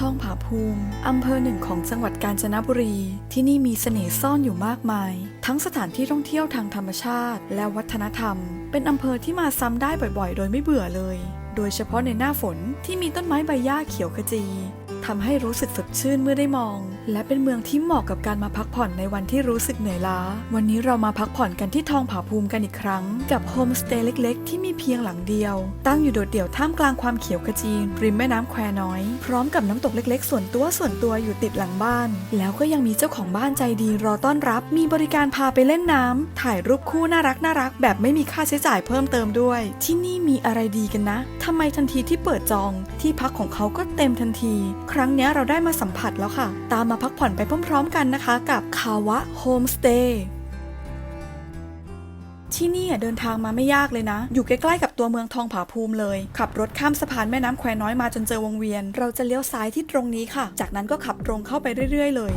ทองผาภูมิ อำเภอหนึ่งของจังหวัดกาญจนบุรี ที่นี่มีเสน่ห์ซ่อนอยู่มากมาย ทั้งสถานที่ท่องเที่ยวทางธรรมชาติ และวัฒนธรรม เป็นอำเภอที่มาซ้ำได้บ่อยๆ โดยไม่เบื่อเลย โดยเฉพาะในหน้าฝนที่มีต้นไม้ใบหญ้าเขียวขจี ทำให้รู้สึกสดชื่นเมื่อได้มอง และเป็นเมืองที่เหมาะกับการมาพักผ่อนในวันที่รู้สึกเหนื่อยล้า วันนี้เรามาพักผ่อนกันที่ทองผาภูมิกันอีกครั้ง กับโฮมสเตย์เล็ก ๆ ที่มีเพียงหลังเดียว ตั้งอยู่โดดเดี่ยวท่ามกลางความเขียวขจีริมแม่น้ำแควน้อย พร้อมกับน้ำตกเล็ก ๆ ส่วนตัวส่วนตัวอยู่ติดหลังบ้าน แล้วก็ยังมีเจ้าของบ้านใจดีรอต้อนรับ มีบริการพาไปเล่นน้ำถ่ายรูปคู่น่ารักน่ารัก แบบไม่มีค่าใช้จ่ายเพิ่มเติมด้วย ที่นี่มีอะไรดีกันนะทำไมทันทีที่เปิดจอง ที่พักของเขาก็เต็มทันทีครั้งนี้เราได้มาสัมผัสแล้วค่ะ ตามมาพักผ่อนไปพร้อมๆกันนะคะ กับคาวะโฮมสเตย์ที่นี่เดินทางมาไม่ยากเลยนะ อยู่ใกล้ๆกับตัวเมืองทองผาภูมิเลย ขับรถข้ามสะพานแม่น้ำแควน้อยมาจนเจอวงเวียน เราจะเลี้ยวซ้ายที่ตรงนี้ค่ะ จากนั้นก็ขับตรงเข้าไปเรื่อย ๆ เลย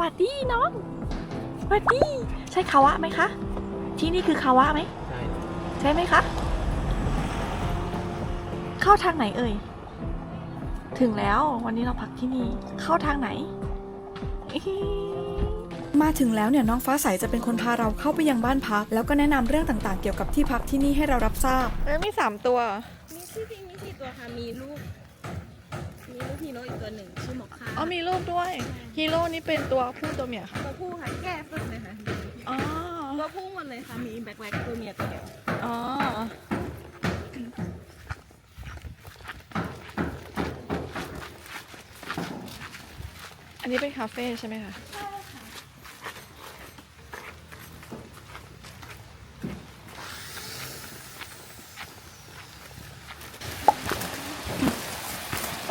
วัสดีน้อง สวัสดี ใช่คาวะไหมคะ ที่นี่คือคาวะไหม ใช่ใช่ไหมคะ เข้าทางไหนเอ่ย ถึงแล้ววันนี้เราพักที่นี่ เข้าทางไหนอิ๊งมาถึงแล้วเนี่ยน้องฟ้าใสจะเป็นคนพาเราเข้าไปยังบ้านพัก แล้วก็แนะนำเรื่องต่างๆ เกี่ยวกับที่พักที่นี่ให้เรารับทราบ แล้วมีสามตัว มีชื่อจริงมีสี่ตัวค่ะมีลูกมี ลูกฮีโร่อีกตัวหนึ่งชื่อหมอกค่าอ๋อมีรูปด้วยฮีโร่นี่เป็นตัวผู้ตัวเมียค่ะตัวผู้ค่ะแก้ฝึกเลยค่ะอ๋อตัวผู้หมดเลยค่ะมีแบ็คแบ็คตัวเมียตัวเดียวอ๋ออันนี้เป็นคาเฟ่ใช่ไหมคะ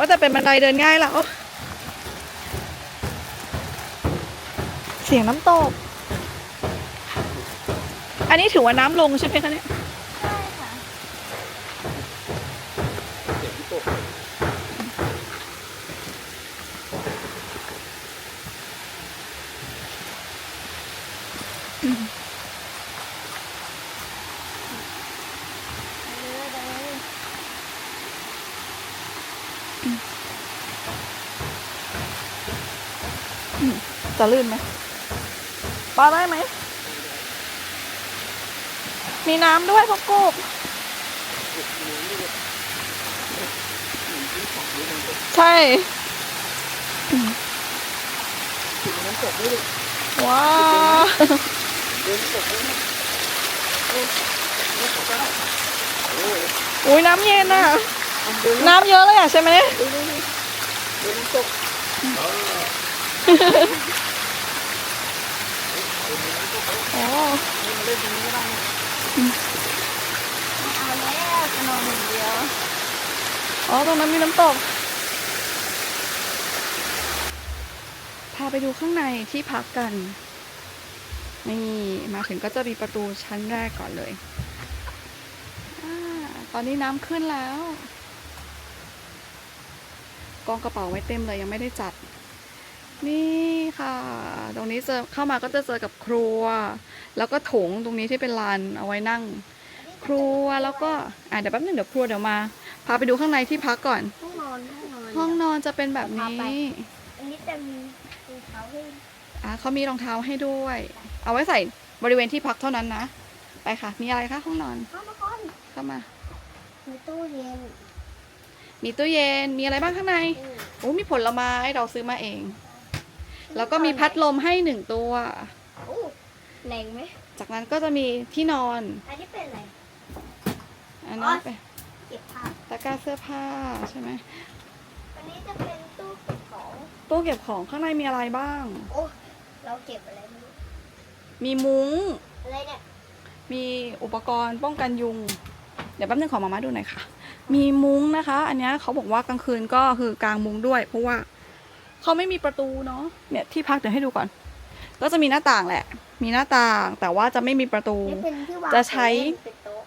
ว่าแต่เป็นบันไดเดินง่ายแล้วเสียงน้ำตก อันนี้ถือว่าน้ำลงใช่ไหมคะเนี่ย ใช่ค่ะ เสียงที่ตก จะลื่นไหมปลาได้ไหม มีน้ำด้วยพ่อกบใช่ว้าวอุ้ยน้ำเย็นอะ น้ำเยอะเลยอะใช่ไหมเนี่ยดูน้ำตกโอ้เอาแล้วจะนอนอย่างเดียวอ๋อตรงนั้นมีน้ำตก พาไปดูข้างในที่พักกันนี่มาถึงก็จะมีประตูชั้นแรกก่อนเลยอตอนนี้น้ำขึ้นแล้ว องกระเป๋าไว้เต็มเลยยังไม่ได้จัด นี่ค่ะ ตรงนี้เจอเข้ามาก็จะเจอกับครัว แล้วก็โถงตรงนี้ที่เป็นลานเอาไว้นั่ง ครัวแล้วก็อะเดี๋ยวแป๊บนึงเดี๋ยวครัวเดี๋ยวมา พาไปดูข้างในที่พักก่อน ห้องนอนห้องนอนห้องนอนจะเป็นแบบนี้พาไปอันนี้จะมีรองเท้าให้อะเขามีรองเท้าให้ด้วย เอาไว้ใส่บริเวณที่พักเท่านั้นนะ ไปค่ะ มีอะไรคะห้องนอนเข้ามาก่อนเข้ามา มีตู้เย็น มีตู้เย็น มีอะไรบ้างข้างในอืมโอ้มีผลไม้เราซื้อมาเอง แล้วก็มีพัดลมให้หนึ่งตัวโอ้แรงไหมจากนั้นก็จะมีที่นอน อันนี้เป็นอะไร อันนั้นเป็นเก็บผ้าตะกร้าเสื้อผ้าใช่ไหมอันนี้จะเป็นตู้เก็บของ ตู้เก็บของข้างในมีอะไรบ้าง โอ้เราเก็บอะไรไม่รู้มีมุ้ง อะไรเนี่ย มีอุปกรณ์ป้องกันยุง เดี๋ยวแป๊บนึงขอมามาดูหน่อยค่ะ มีมุ้งนะคะ อันเนี้ยเขาบอกว่ากลางคืนก็คือกางมุ้งด้วย เพราะว่าเขาไม่มีประตูเนาะเนี่ยที่พักเดี๋ยวให้ดูก่อน ก็จะมีหน้าต่างแหละ มีหน้าต่างแต่ว่าจะไม่มีประตูนี่เป็นที่วางจะใช้เป็นโต๊ะ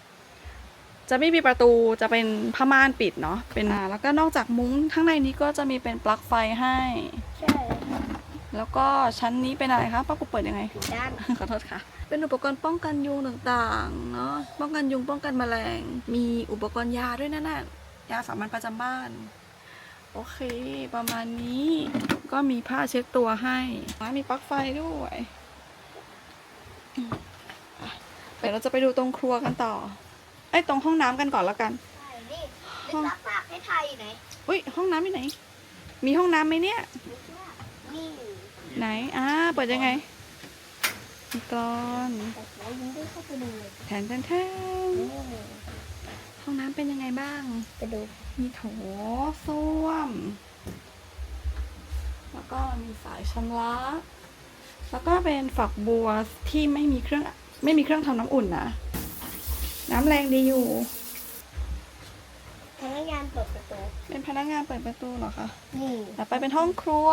จะไม่มีประตูจะเป็นผ้าม่านปิดเนาะเป็นอ่าแล้วก็นอกจากมุ้งข้างในนี้ก็จะมีเป็นปลั๊กไฟให้ใช่แล้วก็ชั้นนี้เป็นอะไรคะป้าปูเปิดยังไงผิดด้านขอโทษค่ะ เป็นอุปกรณ์ป้องกันยุงต่างๆ เนาะป้องกันยุงป้องกันแมลง มีอุปกรณ์ยาด้วยนะน่ะยาสามัญประจำบ้าน โอเค ประมาณนี้ก็มีผ้าเช็ดตัวให้อะมีปลั๊กไฟด้วยอืมอะเดี๋ยวเราจะไปดูตรงครัวกันต่อ ไอ้ยตรงห้องน้ำกันก่อนแล้วกันใช่นี่ลึกลับมากให้ไทยอยู่ไหนอุ้ยห้องน้ำอยู่ไหน มีห้องน้ำไหมเนี่ยลึกมากนี่ไหน อ่า เปิดยังไงมี กรอนแต่เรายังไม่เข้าไปดูเลยแทนแทนแทนนี่ห้องน้ำเป็นยังไงบ้าง ไปดู มีโถส้วม แล้วก็มีสายชำระแล้วก็เป็นฝักบัวที่ไม่มีเครื่องไม่มีเครื่องทำน้ำอุ่นนะ น้ำแรงดีอยู่ พนักงานเปิดประตู เป็นพนักงานเปิดประตูเหรอคะ นี่ ต่อไปเป็นห้องครัว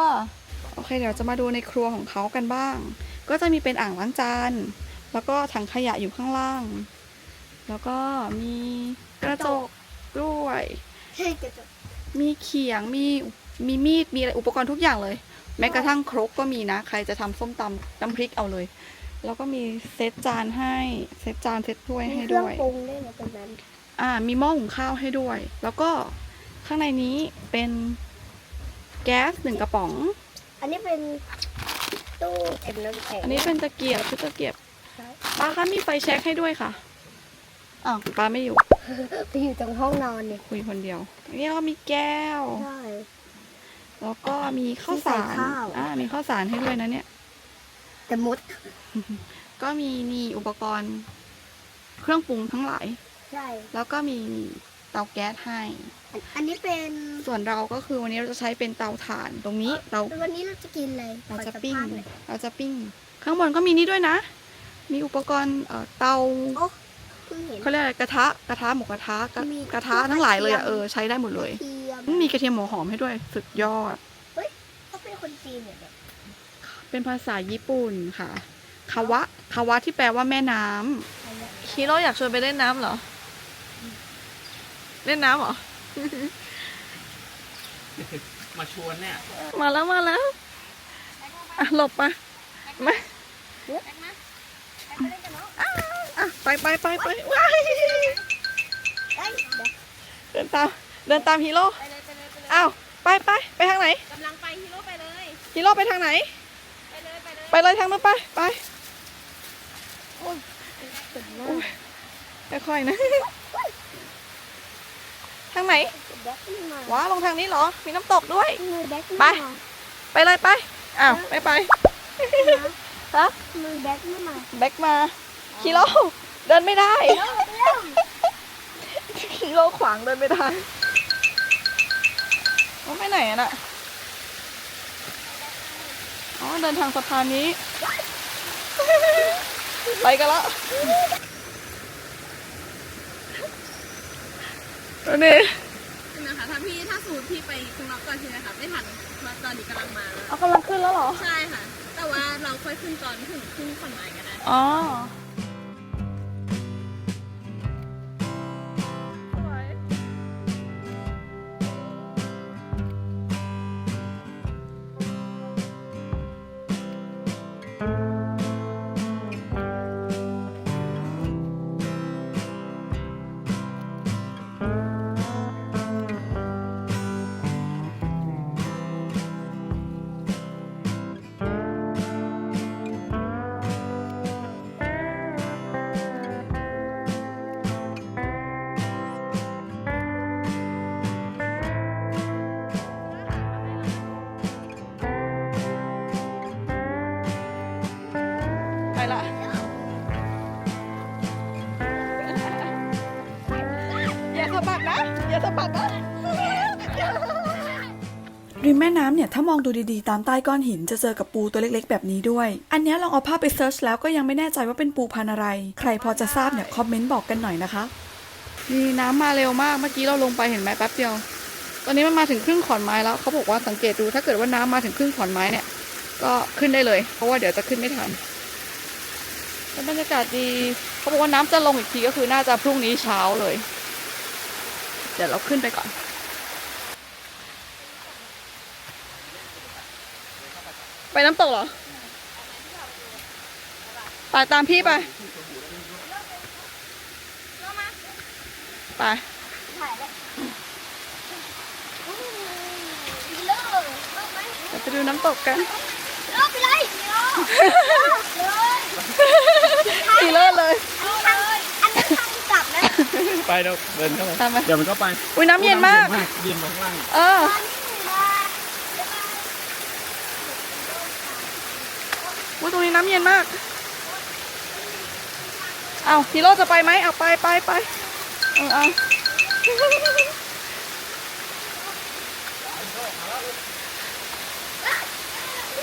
โอเค เดี๋ยวจะมาดูในครัวของเขากันบ้าง ก็จะมีเป็นอ่างล้างจาน แล้วก็ถังขยะอยู่ข้างล่าง แล้วก็มีกระจกด้วย ใช่กระจกมีเขียง มี มีมีด มีอะไร อุปกรณ์ทุกอย่างเลย แม้กระทั่งครกก็มีนะ ใครจะทำส้มตำน้ำพริกเอาเลย แล้วก็มีเซตจานให้ เซตจานเซตถ้วยมีให้เครื่องด้วยปรุงด้วยนะตรงนั้น อ่า มีหม้อหุงข้าวให้ด้วย แล้วก็ข้างในนี้เป็นแก๊สหนึ่งกระป๋อง อันนี้เป็น ตู้เก็บน้ำแข็งอันนี้เป็นตะเกียบชุดตะเกียบใช่ป้าคะมีไฟแช็กให้ด้วยค่ะอ้าวป้าไม่อยู่ไปอยู่ตรงห้องนอนเนี่ยคุยคนเดียวอันนี้เราก็มีแก้ว ใช่แล้วก็มีข้าวสารที่ใส่ข้าวอ่ามีข้าวสารให้ด้วยนะเนี่ยแต่มดก็มีนี่อุปกรณ์ เครื่องปรุงทั้งหลาย ใช่ แล้วก็มีเตาแก๊สให้ อันอันนี้เป็นส่วนเราก็คือวันนี้เราจะใช้เป็นเตาถ่านตรงนี้เตาวันนี้เราจะกินอะไรเราจะขอสัมปิ้งภาษณ์หน่อยเราจะปิ้ง ข้างบนก็มีนี่ด้วยนะ มีอุปกรณ์เอ่อเตาโอ้เพิ่งเห็นเขาเรียกอะไรกระทะกระทะหมูกระทะกระมีกระทะทั้งหลายเลยอะกระเอเทียมอใช้ได้หมดเลยเทียมมีกระเทียมหัวหอมให้ด้วยสุดยอดเขาเป็นคนจีนเนี่ยแบบเป็นภาษาญี่ปุ่นค่ะคาวะคาวะที่แปลว่าแม่น้ำคิโร่อยากชวนไปเล่นน้ำเหรอ เล่นน้ำเหรอ มาชวนเนี่ย มาแล้วมาแล้วอะหลบไปมาอะไปไปไปไปว้ายเอ้ยเดี๋ยวเดินตามเดินตามฮีโร่ไปเลยไปเลยไปเลยอ้าวไปไปไปทางไหนกำลังไปฮีโร่ไปเลยฮีโร่ไปทางไหน ไปเลยไปเลยไปเลยทางนู้นไปไปโอ้ยโอ้ยค่อยๆนะ ทางไหนแบ็คไม่มาว้าลงทางนี้เหรอ มีน้ำตกด้วยมือแบ็คไปไม่มาไปเลยไป อ้าวไม่ไปฮะมือแบ็คไม่มาแบ็กมาคิโลเดินไม่ได้คิโลขวางเดินไม่ได้ว่าไปไหนอะน่ะอ๋อเดินทางสะพานนี้ ไปกันละ อันนี้นะคะถ้าพี่ถ้าสูตรพี่ไปคุณน็อกก่อนใช่ไหมคะไม่ทันเพราะตอนนี้กำลังมาแล้วเอากำลังขึ้นแล้วเหรอ ใช่ค่ะ แต่ว่าเราค่อยขึ้นตอนถึงขึ้นขอนไม้ก็ได้ อ๋อ ริมแม่น้ำเนี่ยถ้ามองดูดีๆ ตามใต้ก้อนหินจะเจอกับปูตัวเล็กๆ แบบนี้ด้วย อันนี้ลองเอาภาพไปเซิร์ชแล้วก็ยังไม่แน่ใจว่าเป็นปูพันอะไร ใครพอจะทราบเนี่ยคอมเมนต์บอกกันหน่อยนะคะนี่น้ำมาเร็วมากเมื่อกี้เราลงไปเห็นไหมแป๊บเดียว ตอนนี้มันมาถึงครึ่งขอนไม้แล้วเขาบอกว่าสังเกตดูถ้าเกิดว่าน้ำมาถึงครึ่งขอนไม้เนี่ย ก็ขึ้นได้เลย เพราะว่าเดี๋ยวจะขึ้นไม่ทันบรรยากาศดีเขาบอกว่าน้ำจะลงอีกทีก็คือน่าจะพรุ่งนี้เช้าเลย เดี๋ยวเราขึ้นไปก่อน ไปน้ำตกเหรอ ไปตามพี่ไป ไปเลิกเลิกไปดูน้ำตกกันเลิกไปเลยเลิกเลยทีเลิศเลยไปเดี๋ยวเดินเข้าไปตามไปเดี๋ยวมันก็ไปอุ้ยน้ำเย็นมาก เย็นมากเออ อุ้ยตรงนี้น้ำเย็นมาก เอาฮีโร่จะไปไหมเอาไปไปไปเออเอา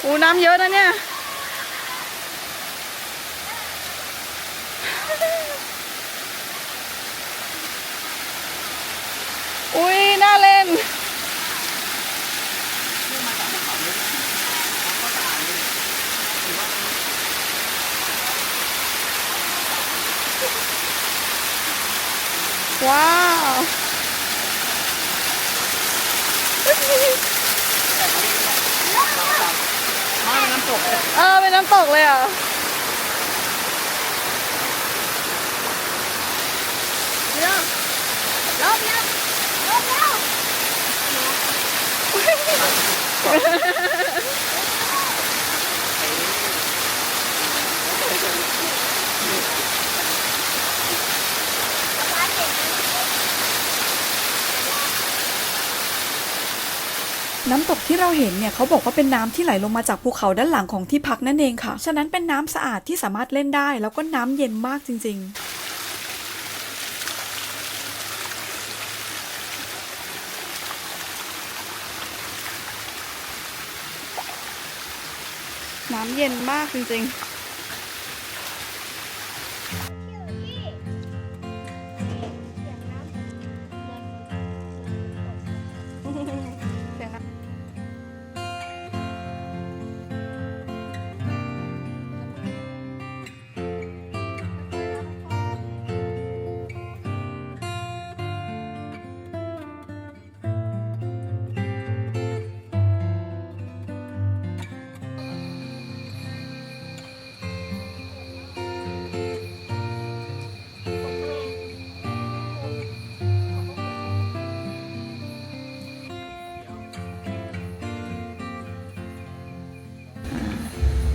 อูน้ำเยอะนะเนี่ยอุ้ยน่าเล่น ว้าวๆมาเป็นน้ำตกเลยเออเป็นน้ำตกเลยอะเลิกเลิกเลิกเลิกเลิก น้ำตกที่เราเห็นเนี่ยเขาบอกว่าเป็นน้ำที่ไหลลงมาจากภูเขาด้านหลังของที่พักนั่นเองค่ะ ฉะนั้นเป็นน้ำสะอาดที่สามารถเล่นได้ แล้วก็น้ำเย็นมากจริง ๆน้ำเย็นมากจริงๆ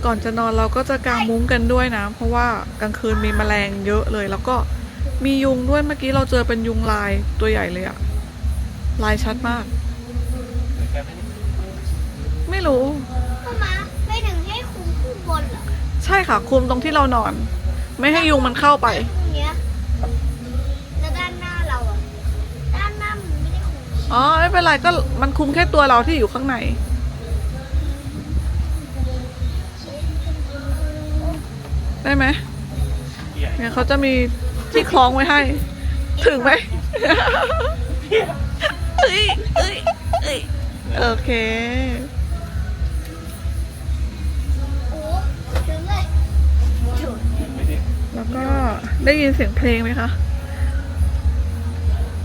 ก่อนจะนอนเราก็จะกางมุ้งกันด้วยนะ เพราะว่ากลางคืนมีแมลงเยอะเลย แล้วก็มียุงด้วยเมื่อกี้เราเจอเป็นยุงลายตัวใหญ่เลยอะลายชัดมาก ไม่รู้เข้ามาไม่ถึงให้คุมผู้บนเหรอใช่ค่ะคุมตรงที่เรานอน ไม่ให้ยุงมันเข้าไป ตรงเนี้ยแล้วด้านหน้าเราอะด้านหน้ามันไม่ได้คุมอ๋อไม่เป็นไรก็มันคุมแค่ตัวเราที่อยู่ข้างใน ได้ไหมเนี่ยเขาจะมีที่คล้องไว้ให้ ถึงไหมเอ้ยเอ้ยเอ้ยโอเคโอ้ถึงเลยจุดแล้วก็ได้ยินเสียงเพลงไหมคะ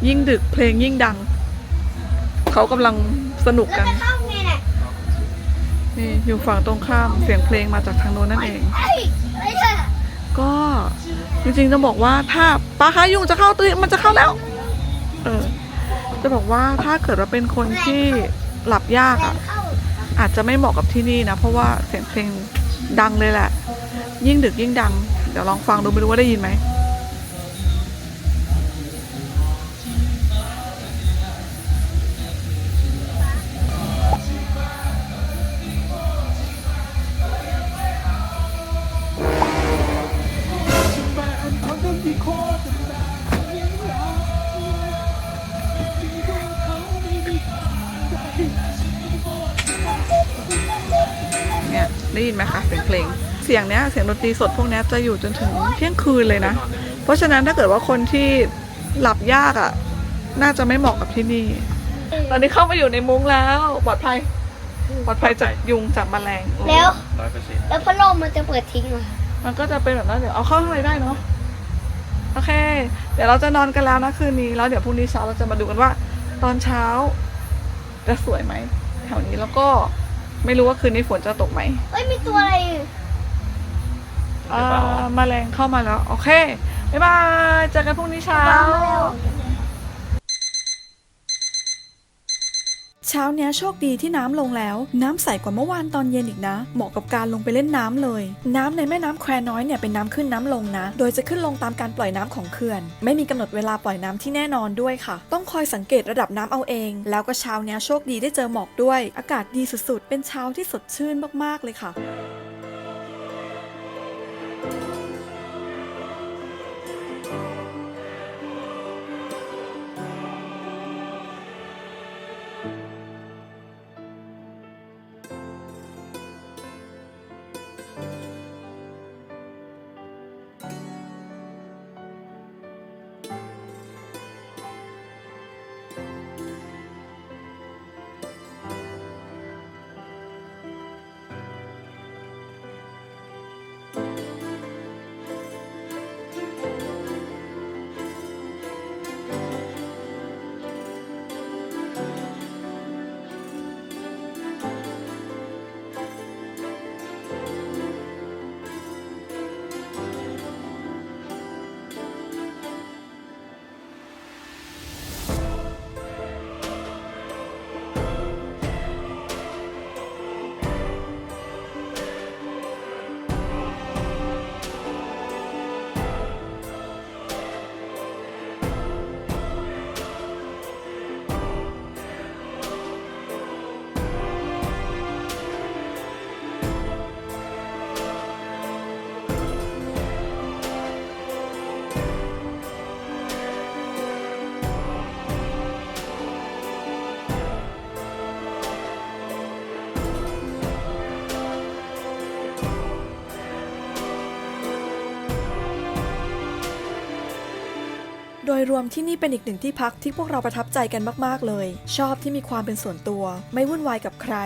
ยิ่งดึกเพลงยิ่งดัง เขากำลังสนุกกัน นี่อยู่ฝั่งตรงข้ามเสียงเพลงมาจากทางโน้นนั่นเอง ก็จริงๆจะบอกว่าถ้าปลาคายุงจะเข้าตัวมันจะเข้าแล้ว เออ จะบอกว่าถ้าเกิดว่าเป็นคนที่หลับยากอะ อาจจะไม่เหมาะกับที่นี่นะ เพราะว่าเสียงเพลงดังเลยแหละ ยิ่งดึกยิ่งดัง เดี๋ยวลองฟังดูไม่รู้ว่าได้ยินไหม ได้ยินไหมคะเสียงเพลง เสียงเนี้ยเสียงดนตรีสดพวกเนี้ยจะอยู่จนถึงเที่ยงคืนเลยนะ เพราะฉะนั้นถ้าเกิดว่าคนที่หลับยากอะ่ะ น่าจะไม่เหมาะกับที่นี่ ตอนนี้เข้ามาอยู่ในมุ้งแล้วปลอดภัยปลอดภัยจากยุงจากแมลงแล้วร้อยเปอร์เซ็นต์แล้วพัดลมมันจะเปิดทิ้งเหรอมันก็จะเป็นแบบนั้นเดี๋ยวเอาเข้าข้างในได้เนาะโอเค เดี๋ยวเราจะนอนกันแล้วนะคืนนี้แล้วเดี๋ยวพรุ่งนี้เช้าเราจะมาดูกันว่า ตอนเช้าจะสวยไหมแถวนี้แล้วก็ ไม่รู้ว่าคืนนี้ฝนจะตกไหมเอ้ยมีตัวอะไรอยู่อ่าแมลงเข้ามาแล้ว โอเค บ๊ายบายเจอกันพรุ่งนี้เช้าเช้าเนี้ยโชคดีที่น้ำลงแล้ว น้ำใสกว่าเมื่อวานตอนเย็นอีกนะ เหมาะกับการลงไปเล่นน้ำเลย น้ำในแม่น้ำแควน้อยเนี่ยเป็นน้ำขึ้นน้ำลงนะ โดยจะขึ้นลงตามการปล่อยน้ำของเขื่อน ไม่มีกำหนดเวลาปล่อยน้ำที่แน่นอนด้วยค่ะ ต้องคอยสังเกตระดับน้ำเอาเอง แล้วก็เช้าเนี้ยโชคดีได้เจอหมอกด้วย อากาศดีสุดๆ เป็นเช้าที่สดชื่นมากๆเลยค่ะ ยรวมที่นี่เป็นอีกหนึ่งที่พักที่พวกเราประทับใจกันมาก ๆ เลย ชอบที่มีความเป็นส่วนตัว ไม่วุ่นวายกับใคร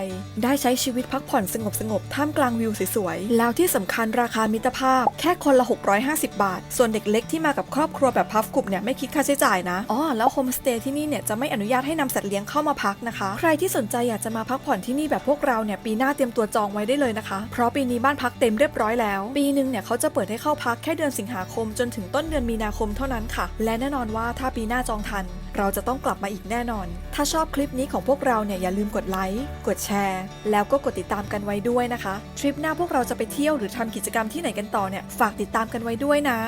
ได้ใช้ชีวิตพักผ่อนสงบๆท่ามกลางวิวสวยๆ แล้วที่สำคัญราคามิตรภาพแค่คนละ 650 บาท ส่วนเด็กเล็กที่มากับครอบครัวแบบพัฟกลุ่มเนี่ยไม่คิดค่าใช้จ่ายนะอ๋อแล้วโฮมสเตย์ที่นี่เนี่ยจะไม่อนุญาตให้นำสัตว์เลี้ยงเข้ามาพักนะคะ ใครที่สนใจอยากจะมาพักผ่อนที่นี่แบบพวกเราเนี่ยปีหน้าเตรียมตัวจองไว้ได้เลยนะคะ เพราะปีนี้บ้านพักเต็มเรียบร้อยแล้ว ปีหนึ่งเนี่ยเขาจะเปิดให้เข้าพักแค่เดือนสิงหาคมจนถึงต้นเดือนมีนาคมเท่านั้นค่ะ และแน่นอนว่าถ้าปีหน้าจองทัน เราจะต้องกลับมาอีกแน่นอน ถ้าชอบคลิปนี้ของพวกเราเนี่ยอย่าลืมกดไลค์ กดแชร์ แล้วก็กดติดตามกันไว้ด้วยนะคะ ทริปหน้าพวกเราจะไปเที่ยวหรือทำกิจกรรมที่ไหนกันต่อเนี่ยฝากติดตามกันไว้ด้วยนะ